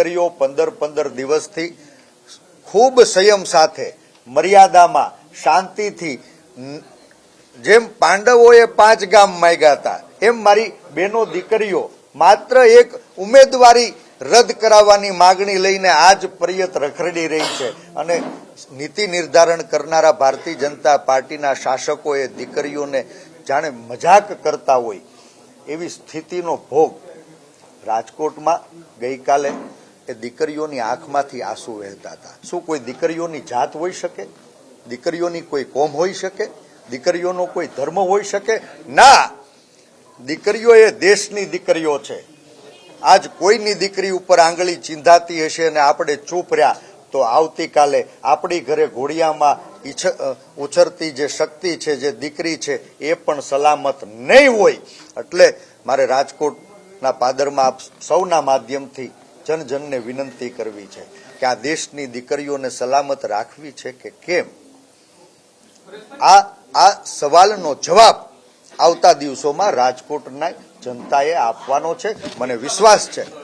દીકરીઓ પંદર પંદર દિવસથી ખૂબ સંયમ સાથે, મર્યાદામાં, શાંતિથી જેમ પાંડવોએ પાંચ ગામ માંગ્યા હતા, એમ મારી બેનો દીકરીઓ માત્ર એક ઉમેદવારી રદ કરાવવાની માગણી લઈને આજ પર્યત રખડી રહી છે અને નીતિ નિર્ધારણ કરનારા ભારતીય જનતા પાર્ટીના શાસકોએ દીકરીઓને જાણે મજાક કરતા હોય એવી સ્થિતિનો ભોગ રાજકોટમાં ગઈકાલે એ દીકરીઓની આંખમાંથી આંસુ વહેતા હતા. શું કોઈ દીકરીઓની જાત હોઈ શકે? દીકરીઓની કોઈ કોમ હોઈ શકે? દીકરીઓનો કોઈ ધર્મ હોઈ શકે? ના! દીકરીઓ એ દેશની દીકરીઓ છે. આજ કોઈની દીકરી ઉપર આંગળી ચિંધાતી હશે અને આપણે ચૂપ રહ્યા, તો આવતીકાલે આપણી ઘરે ઘોડિયામાં ઉછરતી જે શક્તિ છે, જે દીકરી છે, એ પણ સલામત નહીં હોય. એટલે મારે રાજકોટના પાદરમાં સૌના માધ્યમથી જન જનને વિનંતી કરવી છે કે આ દેશની દીકરીઓને સલામત રાખવી છે કે કેમ? આ આ સવાલનો જવાબ આવતા દિવસોમાં રાજકોટના જનતાએ આપવાનો છે. મને વિશ્વાસ છે.